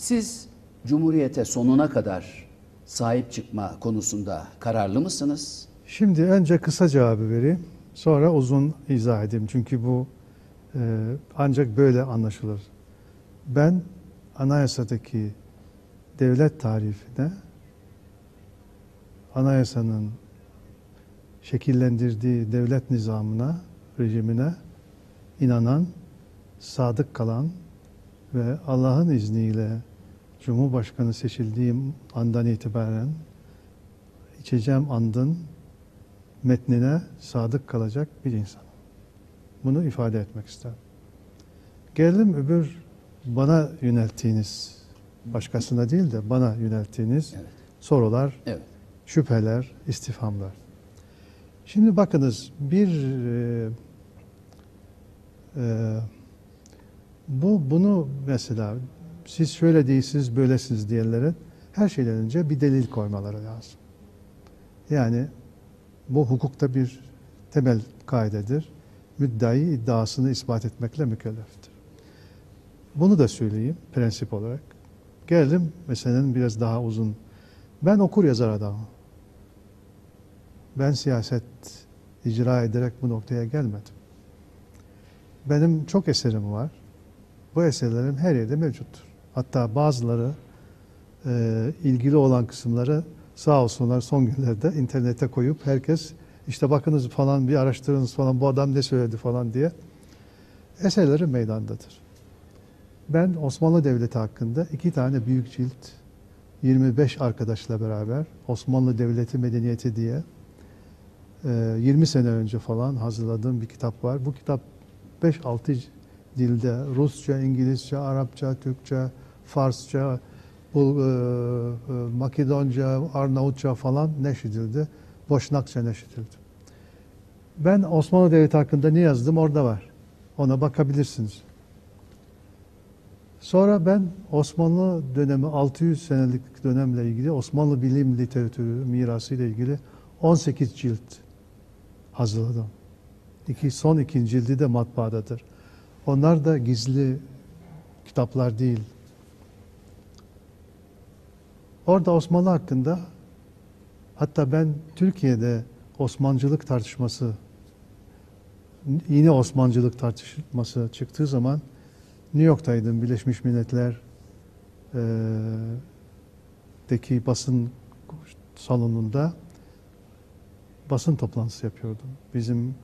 Siz Cumhuriyete sonuna kadar sahip çıkma konusunda kararlı mısınız? Şimdi önce kısa cevabı vereyim. Sonra uzun izah edeyim. Çünkü bu e, ancak böyle anlaşılır. Ben anayasadaki devlet tarifine anayasanın şekillendirdiği devlet nizamına, rejimine inanan, sadık kalan ve Allah'ın izniyle Cumhurbaşkanı seçildiğim andan itibaren içeceğim andın metnine sadık kalacak bir insan. Bunu ifade etmek isterim. Geldim öbür bana yönelttiğiniz, başkasına değil de bana yönelttiğiniz Evet. sorular, Evet. şüpheler, istifhamlar. Şimdi bakınız bir e, e, bu bunu mesela siz şöyle değilsiniz, böylesiniz diyenlerin her şeyden önce bir delil koymaları lazım. Yani bu hukukta bir temel kaidedir. Müddai iddiasını ispat etmekle mükelleftir. Bunu da söyleyeyim prensip olarak. Geldim meselenin biraz daha uzun. Ben okur yazar adamım. Ben siyaset icra ederek bu noktaya gelmedim. Benim çok eserim var. Bu eserlerim her yerde mevcuttur. Hatta bazıları e, ilgili olan kısımları sağ olsunlar son günlerde internete koyup herkes işte bakınız falan bir araştırınız falan bu adam ne söyledi falan diye eserleri meydandadır. Ben Osmanlı Devleti hakkında iki tane büyük cilt 25 arkadaşla beraber Osmanlı Devleti Medeniyeti diye e, 20 sene önce falan hazırladığım bir kitap var. Bu kitap 5-6 dilde Rusça, İngilizce, Arapça, Türkçe, Farsça, Bul, e, e, Makedonca, Arnavutça falan neşredildi. Boşnakça neşredildi. Ben Osmanlı Devleti hakkında ne yazdım orada var. Ona bakabilirsiniz. Sonra ben Osmanlı dönemi 600 senelik dönemle ilgili Osmanlı bilim literatürü mirası ile ilgili 18 cilt hazırladım. İki, son iki cildi de matbaadadır. Onlar da gizli kitaplar değil. Orada Osmanlı hakkında hatta ben Türkiye'de Osmancılık tartışması yine Osmancılık tartışması çıktığı zaman New York'taydım Birleşmiş Milletler eee, deki basın salonunda basın toplantısı yapıyordum. Bizim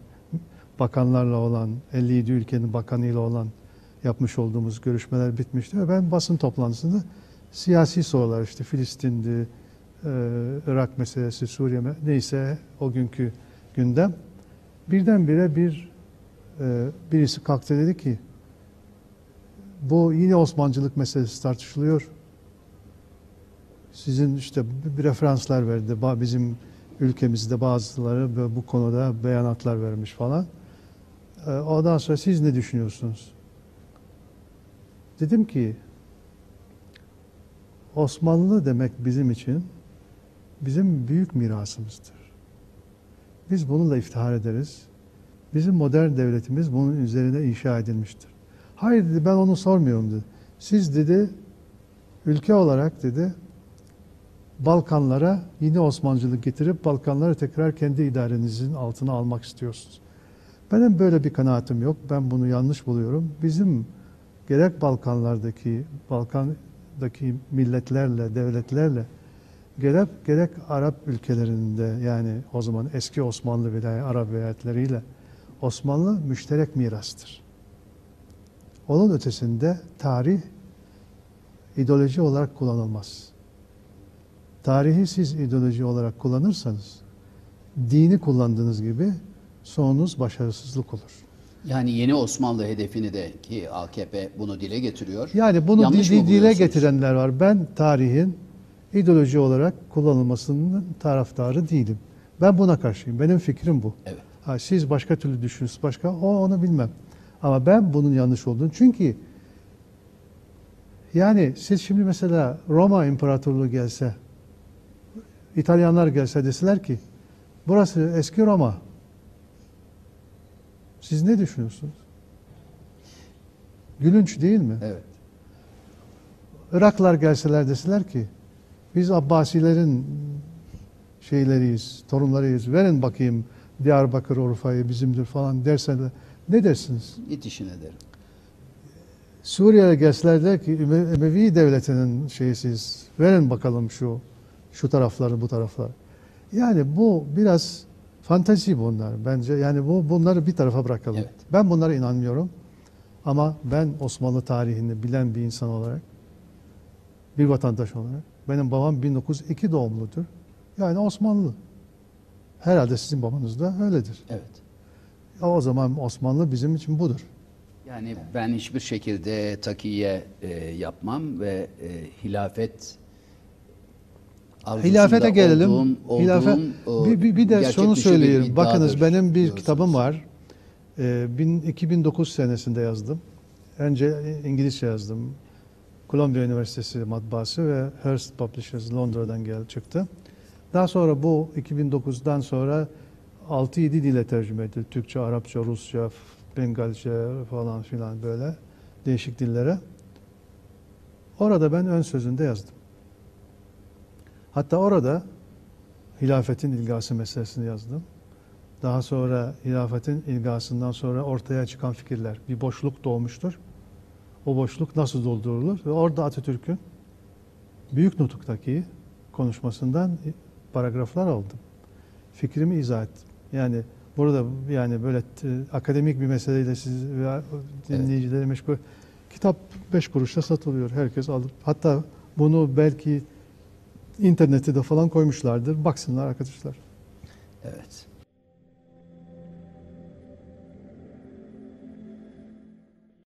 bakanlarla olan, 57 ülkenin bakanıyla olan yapmış olduğumuz görüşmeler bitmişti ve ben basın toplantısında siyasi sorular işte Filistin'di, e, Irak meselesi, Suriye neyse o günkü gündem birdenbire bir e, birisi kalktı dedi ki bu yine Osmancılık meselesi tartışılıyor. Sizin işte bir referanslar verdi. Bizim ülkemizde bazıları bu konuda beyanatlar vermiş falan. Ee, Ondan sonra siz ne düşünüyorsunuz? Dedim ki Osmanlı demek bizim için bizim büyük mirasımızdır. Biz bununla iftihar ederiz. Bizim modern devletimiz bunun üzerine inşa edilmiştir. Hayır dedi ben onu sormuyorum dedi. Siz dedi ülke olarak dedi Balkanlara yine Osmancılık getirip Balkanları tekrar kendi idarenizin altına almak istiyorsunuz. Benim böyle bir kanaatim yok. Ben bunu yanlış buluyorum. Bizim gerek Balkanlardaki Balkan'daki milletlerle, devletlerle gerek gerek Arap ülkelerinde yani o zaman eski Osmanlı velayet Arap velayetleriyle Osmanlı müşterek mirastır. Onun ötesinde tarih ideoloji olarak kullanılmaz. Tarihi siz ideoloji olarak kullanırsanız dini kullandığınız gibi sonunuz başarısızlık olur. Yani yeni Osmanlı hedefini de ki AKP bunu dile getiriyor. Yani bunu Yanlış dile buluyorsunuz? getirenler var. Ben tarihin ideoloji olarak kullanılmasının taraftarı değilim. Ben buna karşıyım. Benim fikrim bu. Evet. Ha, siz başka türlü düşünürsünüz başka o onu bilmem. Ama ben bunun yanlış olduğunu çünkü yani siz şimdi mesela Roma İmparatorluğu gelse İtalyanlar gelse deseler ki burası eski Roma. Siz ne düşünüyorsunuz? Gülünç değil mi? Evet. Iraklılar gelseler deseler ki biz Abbasilerin şeyleriyiz, torunlarıyız. Verin bakayım Diyarbakır Urfa'yı bizimdir falan derseler ne dersiniz? İtişin ederim. Suriye'ye gelseler der ki Eme- Emevi devletinin şeysiz. Verin bakalım şu şu tarafları bu taraflar. Yani bu biraz fantezi bunlar bence. Yani bu bunları bir tarafa bırakalım. Evet. Ben bunlara inanmıyorum. Ama ben Osmanlı tarihini bilen bir insan olarak bir vatandaş olarak benim babam 1902 doğumludur. Yani Osmanlı. Herhalde sizin babanız da öyledir. Evet. O zaman Osmanlı bizim için budur. Yani ben hiçbir şekilde takiye e, yapmam ve e, hilafet Hilafete gelelim. olduğum- olduğum, Hilafet o bir, bir, bir de şunu söyleyeyim. Bakınız benim bir diyorsunuz. kitabım var. Ee, bin- 2009 senesinde yazdım. Önce İngilizce yazdım. Columbia Üniversitesi matbaası ve Hearst Publishers Londra'dan gel çıktı. Daha sonra bu 2009'dan sonra 6-7 dile tercüme edildi. Türkçe, Arapça, Rusça, Bengalce falan filan böyle değişik dillere. Orada ben ön sözünde yazdım. Hatta orada hilafetin ilgası meselesini yazdım. Daha sonra hilafetin ilgasından sonra ortaya çıkan fikirler. Bir boşluk doğmuştur. O boşluk nasıl doldurulur? Ve orada Atatürk'ün Büyük Nutuk'taki konuşmasından paragraflar aldım. Fikrimi izah ettim. Yani burada yani böyle t- akademik bir meseleyle siz veya dinleyicileri meşgul kitap beş kuruşa satılıyor. Herkes alıp hatta bunu belki internette de falan koymuşlardır. Baksınlar arkadaşlar. Evet.